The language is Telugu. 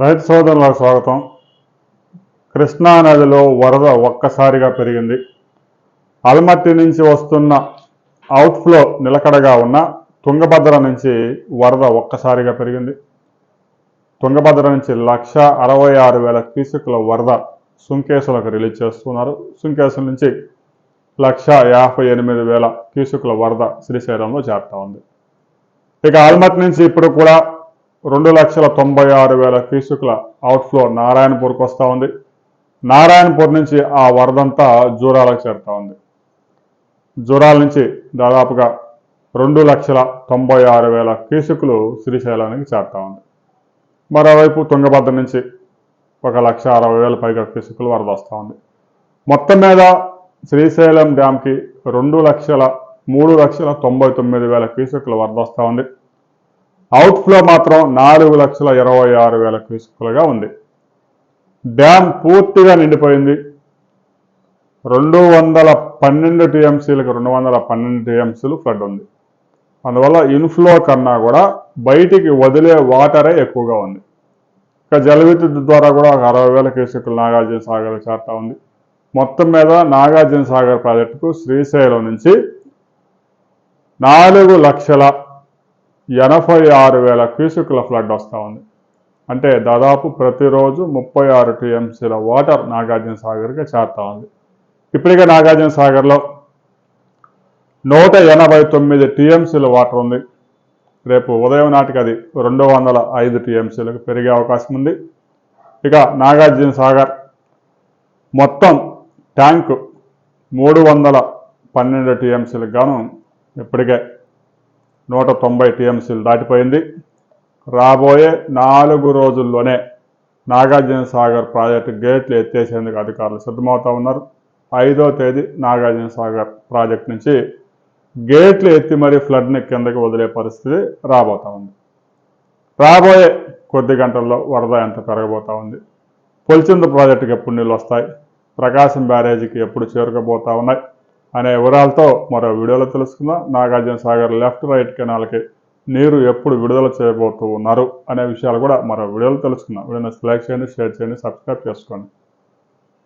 రైతు సోదరులకు స్వాగతం. కృష్ణా నదిలో వరద ఒక్కసారిగా పెరిగింది. అల్మట్టి నుంచి వస్తున్న అవుట్ఫ్లో నిలకడగా ఉన్న తుంగభద్ర నుంచి వరద ఒక్కసారిగా పెరిగింది. తుంగభద్ర నుంచి లక్ష అరవై ఆరు వేల క్యూసెక్ల వరద సుంకేసులకు రిలీజ్ చేస్తున్నారు. సుంకేసుల నుంచి లక్ష యాభై ఎనిమిది వేల క్యూసెక్ల వరద శ్రీశైలంలో చేరుతా ఉంది. ఇక ఆల్మట్ నుంచి ఇప్పుడు కూడా రెండు లక్షల తొంభై ఆరు వేల క్యూసెక్ల అవుట్ఫ్లో నారాయణపూర్కి వస్తూ ఉంది. నారాయణపూర్ నుంచి ఆ వరదంతా జూరాలకు చేరుతూ ఉంది. జూరాల నుంచి దాదాపుగా రెండు లక్షల తొంభై ఆరు వేల క్యూసెక్లు శ్రీశైలానికి చేరుతూ ఉంది. మరోవైపు తుంగభద్ర నుంచి ఒక లక్ష అరవై వేల పైగా క్యూసెక్లు వరద వస్తూ ఉంది. మొత్తం మీద శ్రీశైలం డ్యామ్కి రెండు లక్షల మూడు లక్షల తొంభై తొమ్మిది వేల కీసుకులు వరద వస్తూ ఉంది. అవుట్ఫ్లో మాత్రం నాలుగు లక్షల ఇరవై ఆరు వేల క్యూసెక్లుగా ఉంది. డ్యామ్ పూర్తిగా నిండిపోయింది. రెండు వందల పన్నెండు టీఎంసీలకు రెండు వందల పన్నెండు టీఎంసీలు ఫ్లడ్ ఉంది. అందువల్ల ఇన్ఫ్లో కన్నా కూడా బయటికి వదిలే వాటరే ఎక్కువగా ఉంది. ఇక జల విద్యుత్ ద్వారా కూడా ఒక అరవై వేల క్యూసెక్లు నాగార్జున సాగర్ చేరుతా ఉంది. మొత్తం మీద నాగార్జున సాగర్ ప్రాజెక్టుకు శ్రీశైలం నుంచి నాలుగు లక్షల ఎనభై ఆరు వేల క్యూసెక్ల ఫ్లడ్ వస్తూ ఉంది. అంటే దాదాపు ప్రతిరోజు ముప్పై ఆరు టీఎంసీల వాటర్ నాగార్జున సాగర్కి చేరుతూ ఉంది. ఇప్పటికే నాగార్జున సాగర్లో నూట ఎనభై తొమ్మిది టీఎంసీల వాటర్ ఉంది. రేపు ఉదయం నాటికి అది రెండు వందల ఐదు టీఎంసీలకు పెరిగే అవకాశం ఉంది. ఇక నాగార్జున సాగర్ మొత్తం ట్యాంకు మూడు వందల పన్నెండు టీఎంసీలకు గాను ఇప్పటికే నూట తొంభై టీఎంసీలు దాటిపోయింది. రాబోయే నాలుగు రోజుల్లోనే నాగార్జున సాగర్ ప్రాజెక్టు గేట్లు ఎత్తేసేందుకు అధికారులు సిద్ధమవుతా ఉన్నారు. ఐదో తేదీ నాగార్జున సాగర్ ప్రాజెక్ట్ నుంచి గేట్లు ఎత్తి మరీ ఫ్లడ్ని కిందకి వదిలే పరిస్థితి రాబోతా ఉంది. రాబోయే కొద్ది గంటల్లో వరద ఎంత పెరగబోతా ఉంది? పొలిచింద ప్రాజెక్టుకి ఎప్పుడు నీళ్ళు వస్తాయి? ప్రకాశం బ్యారేజీకి ఎప్పుడు చేరుకోబోతా ఉన్నాయి? అనే వివరాలతో మరో వీడియోలో తెలుసుకుందాం. నాగార్జున సాగర్ లెఫ్ట్ రైట్ కెనాల్కి నీరు ఎప్పుడు విడుదల చేయబోతూ ఉన్నారు అనే విషయాలు కూడా మరో వీడియోలో తెలుసుకుందాం. వీడియోని లైక్ చేయండి షేర్ చేయండి సబ్స్క్రైబ్ చేసుకోండి.